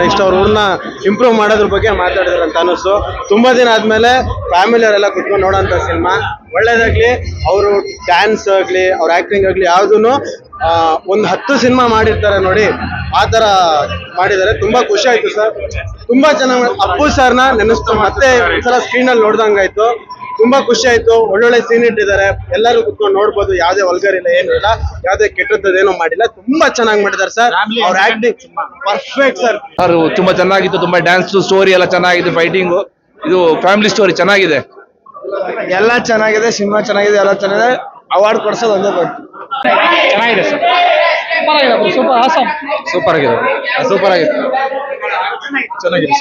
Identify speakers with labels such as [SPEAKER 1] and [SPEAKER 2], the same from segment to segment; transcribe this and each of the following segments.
[SPEAKER 1] Next ಅವ್ರನ್ನ improve ಮಾಡೋದ್ರ ಬಗ್ಗೆ ಮಾತಾಡಿದ್ರು ಅಂತ ಅನಿಸ್ತು ತುಂಬಾ ದಿನ ಆದ್ಮೇಲೆ ಫ್ಯಾಮಿಲಿ ಅವರೆಲ್ಲ ಕುತ್ಕೊಂಡು ನೋಡೋಂಥ ಸಿನಿಮಾ ಒಳ್ಳೇದಾಗ್ಲಿ, ಅವರು ಡ್ಯಾನ್ಸ್ ಆಗ್ಲಿ, ಅವ್ರ ಆಕ್ಟಿಂಗ್ ಆಗ್ಲಿ ಯಾವ್ದು ಒಂದು ಹತ್ತು ಸಿನಿಮಾ ಮಾಡಿರ್ತಾರೆ ನೋಡಿ. ಆ ತರ ಮಾಡಿದ್ದಾರೆ. ತುಂಬಾ ಖುಷಿ ಆಯ್ತು ಸರ್. ತುಂಬಾ ಚೆನ್ನಾಗಿ ಅಪ್ಪು ಸರ್ನ ನೆನೆಸ್ತು. ಮತ್ತೆ ಒಂದ್ಸಲ ಸ್ಕ್ರೀನ್ ಅಲ್ಲಿ ನೋಡ್ದಂಗಾಯ್ತು. ತುಂಬಾ ಖುಷಿ ಆಯ್ತು. ಒಳ್ಳೊಳ್ಳೆ ಸೀನ್ ಇಟ್ಟಿದ್ದಾರೆ. ಎಲ್ಲರೂ ಕುತ್ಕೊಂಡು ನೋಡ್ಬೋದು. ಯಾವ್ದೇ ವಲ್ಗರ್ ಇಲ್ಲ ಏನು ಇಲ್ಲ. ಯಾವ್ದೇ ಕೆಟ್ಟದ್ದೇನು ಮಾಡಿಲ್ಲ. ತುಂಬಾ ಚೆನ್ನಾಗಿ ಮಾಡಿದ್ದಾರೆ ಸರ್ ಅವ್ರ ಆಕ್ಟಿಂಗ್ ಪರ್ಫೆಕ್ಟ್ ಸರ್
[SPEAKER 2] ಸರ್ ತುಂಬಾ ಚೆನ್ನಾಗಿತ್ತು. ತುಂಬಾ ಡ್ಯಾನ್ಸ್ ಸ್ಟೋರಿ ಎಲ್ಲ ಚೆನ್ನಾಗಿದೆ ಫೈಟಿಂಗ್ ಇದು ಫ್ಯಾಮಿಲಿ ಸ್ಟೋರಿ ಚೆನ್ನಾಗಿದೆ.
[SPEAKER 1] ಎಲ್ಲ ಚೆನ್ನಾಗಿದೆ ಸಿನಿಮಾ ಚೆನ್ನಾಗಿದೆ ಎಲ್ಲ ಚೆನ್ನಾಗಿದೆ. ಅವಾರ್ಡ್ ಕೊಡ್ಸೋದು ಒಂದೇ ಬಟ್
[SPEAKER 2] ಚೆನ್ನಾಗಿದೆ ಸರ್ ಸೂಪರ್ ಆಸಮ್ ಸೂಪರ್ ಆಗಿದೆ. ಸೂಪರ್ ಆಗಿದೆ
[SPEAKER 3] ಚೆನ್ನಾಗಿದೆ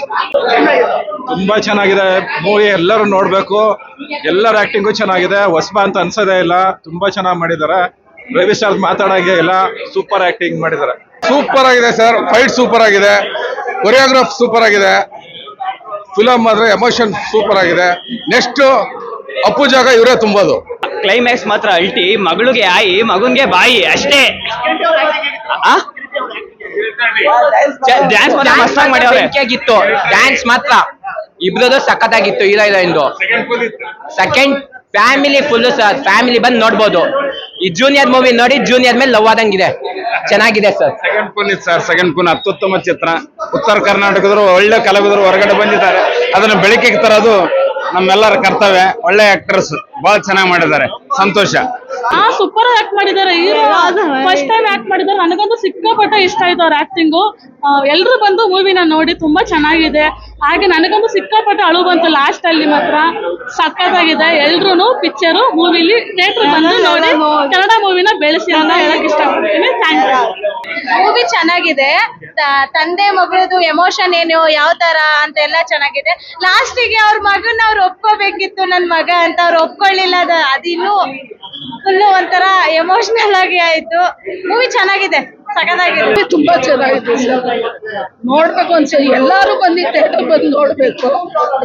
[SPEAKER 3] ತುಂಬಾ ಚೆನ್ನಾಗಿದೆ. ಮೂವಿ ಎಲ್ಲರೂ ನೋಡ್ಬೇಕು. ಎಲ್ಲರ ಆಕ್ಟಿಂಗು ಚೆನ್ನಾಗಿದೆ. ಹೊಸಬ ಅಂತ ಅನ್ಸೋದೇ ಇಲ್ಲ. ತುಂಬಾ ಚೆನ್ನಾಗಿ ಮಾಡಿದ್ದಾರೆ. ರವಿ ಸರ್ ಮಾತಾಡಂಗೆ ಇಲ್ಲ ಸೂಪರ್ ಆಕ್ಟಿಂಗ್ ಮಾಡಿದ್ದಾರೆ.
[SPEAKER 2] ಸೂಪರ್ ಆಗಿದೆ ಸರ್. ಫೈಟ್ ಸೂಪರ್ ಆಗಿದೆ ಕೊರಿಯೋಗ್ರಾಫ್ ಸೂಪರ್ ಆಗಿದೆ ಫಿಲಮ್ ಆದ್ರೆ ಎಮೋಷನ್ ಸೂಪರ್ ಆಗಿದೆ ನೆಕ್ಸ್ಟ್ ಅಪ್ಪು ಜಾಗ ಇವರೇ ತುಂಬೋದು.
[SPEAKER 4] ಕ್ಲೈಮ್ಯಾಕ್ಸ್ ಮಾತ್ರ ಅಲ್ಟಿ. ಮಗಳಿಗೆ ಆಯಿ ಮಗನ್ಗೆ ಬಾಯಿ ಅಷ್ಟೇ. ಡ್ಯಾನ್ಸ್ ಮಾತ್ರ ಮಸ್ತಾಗಿ ಮಾಡ್ಯಾವ್ರೆ.
[SPEAKER 5] ಆಗಿತ್ತು ಡ್ಯಾನ್ಸ್ ಮಾತ್ರ. ಇಬ್ರದ್ದು ಸಖತ್ತಾಗಿತ್ತು. ಇಲ್ಲ ಇಂದು. Second family full sir family ಬಂದು ನೋಡ್ಬೋದು. ಈ ಜೂನಿಯರ್ ಮೂವಿ ನೋಡಿ ಜೂನಿಯರ್ ಮೇಲೆ ಲವ್ ಆದಂಗಿದೆ. ಚೆನ್ನಾಗಿದೆ ಸರ್
[SPEAKER 2] ಸೆಕೆಂಡ್ ಪುನ್ ಇತ್ತು ಸರ್ ಸೆಕೆಂಡ್ ಪುನ್ ಅತ್ಯುತ್ತಮ ಚಿತ್ರ. ಉತ್ತರ ಕರ್ನಾಟಕದವರು ಒಳ್ಳೆ ಕಲಾವಿದರು ಹೊರಗಡೆ ಬಂದಿದ್ದಾರೆ. ಅದನ್ನ ಬೆಳಕಿಗೆ ತರೋದು ನಮ್ಮೆಲ್ಲರ ಕರ್ತವ್ಯ. ಒಳ್ಳೆ ಆಕ್ಟರ್ಸ್ ಬಹಳ ಚೆನ್ನಾಗಿ ಮಾಡಿದ್ದಾರೆ. ಸಂತೋಷ.
[SPEAKER 6] ಆ ಸೂಪರ್ ಆಕ್ಟ್ ಮಾಡಿದ್ದಾರೆ ಹೀರೋ ಫಸ್ಟ್ ಟೈಮ್ ಆಕ್ಟ್ ಮಾಡಿದ್ದಾರೆ. ನನಗಂತೂ ಸಿಕ್ಕಾಪಟ್ಟೆ ಇಷ್ಟ ಆಯ್ತು ಅವ್ರ ಆಕ್ಟಿಂಗು ಎಲ್ಲರೂ ಬಂದು ಮೂವಿನ ನೋಡಿ ತುಂಬಾ ಚೆನ್ನಾಗಿದೆ. ಹಾಗೆ ನನಗಂತೂ ಸಿಕ್ಕಾಪಟ್ಟೆ ಅಳು ಬಂತು ಲಾಸ್ಟ್ ಅಲ್ಲಿ ಮಾತ್ರ. ಸಕ್ಕತ್ತಾಗಿದೆ ಎಲ್ರು ಪಿಕ್ಚರು ಮೂವಿಲಿ ಥಿಯೇಟರ್ ಬಂದು ನೋಡಿ ಕನ್ನಡ ಮೂವಿನ ಬೆಳೆಸಿ ಅಂತ ಹೇಳಕ್ ಇಷ್ಟಪಡ್ತೀನಿ. ಥ್ಯಾಂಕ್ ಯು
[SPEAKER 7] ಮೂವಿ ಚೆನ್ನಾಗಿದೆ. ತ- ತಂದೆ ಮಗಳದು ಎಮೋಷನ್ ಏನು ಯಾವ ತರ ಅಂತ ಎಲ್ಲ ಚೆನ್ನಾಗಿದೆ. ಲಾಸ್ಟಿಗೆ ಅವ್ರ ಮಗನ ಅವ್ರು ಒಪ್ಕೋಬೇಕಿತ್ತು ನನ್ ಮಗ ಅಂತ ಅವ್ರು ಒಪ್ಕೊಳ್ಳಿಲ್ಲ. ಅದ ಅದಿನ್ನೂ ಫುಲ್ಲು ಒಂಥರ ಎಮೋಷನಲ್ ಆಗಿ ಆಯ್ತು. ಮೂವಿ ಚೆನ್ನಾಗಿದೆ, ಸಖತ್ತಾಗಿದೆ.
[SPEAKER 6] ತುಂಬಾ ಚೆನ್ನಾಗಿದೆ ನೋಡ್ಬೇಕು ಅನ್ಸರಿ ಎಲ್ಲಾರು ಬಂದಿ ಥಿಯೇಟರ್ ಬಂದು ನೋಡ್ಬೇಕು.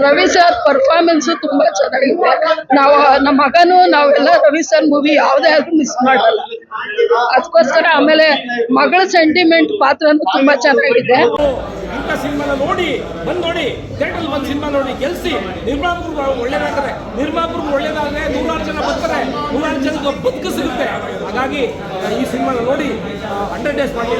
[SPEAKER 6] ರವಿ ಸರ್ ಪರ್ಫಾರ್ಮೆನ್ಸ್ ತುಂಬಾ ಚೆನ್ನಾಗಿದೆ. ನಾವು, ನಮ್ಮ ಮಗನು, ನಾವೆಲ್ಲ ರವಿ ಸರ್ ಮೂವಿ ಯಾವುದೇ ಆದ್ರೂ ಮಿಸ್ ಮಾಡಲ್ಲ. ಅದಕ್ಕೋಸ್ಕರ ಆಮೇಲೆ ಮಗಳ ಸೆಂಟಿಮೆಂಟ್ ಪಾತ್ರನೂ ತುಂಬಾ ಚೆನ್ನಾಗಿದೆ.
[SPEAKER 8] ಇಂಥ ಸಿನಿಮಾನ ನೋಡಿ ಬಂದ್ ನೋಡಿ ಥಿಯೇಟರ್ ಬಂದು ಸಿನಿಮಾ ನೋಡಿ, ಗೆಲ್ಸಿ. ನಿರ್ಮಾಪಕರು ಒಳ್ಳೇದಾಗ್ತಾರೆ. ನಿರ್ಮಾಪಕರು ಒಳ್ಳೇದಾದ್ರೆ ನೂರಾರು ಜನ ಬರ್ತಾರೆ. ನೂರಾರು ಜನಕ್ಕೆ ಬದುಕು ಸಿಗುತ್ತೆ. ಹಾಗಾಗಿ ಈ ಸಿನಿಮಾನ ನೋಡಿ ಹಂಡ್ರೆಡ್ ಡೇಸ್ ಮಾಡಿ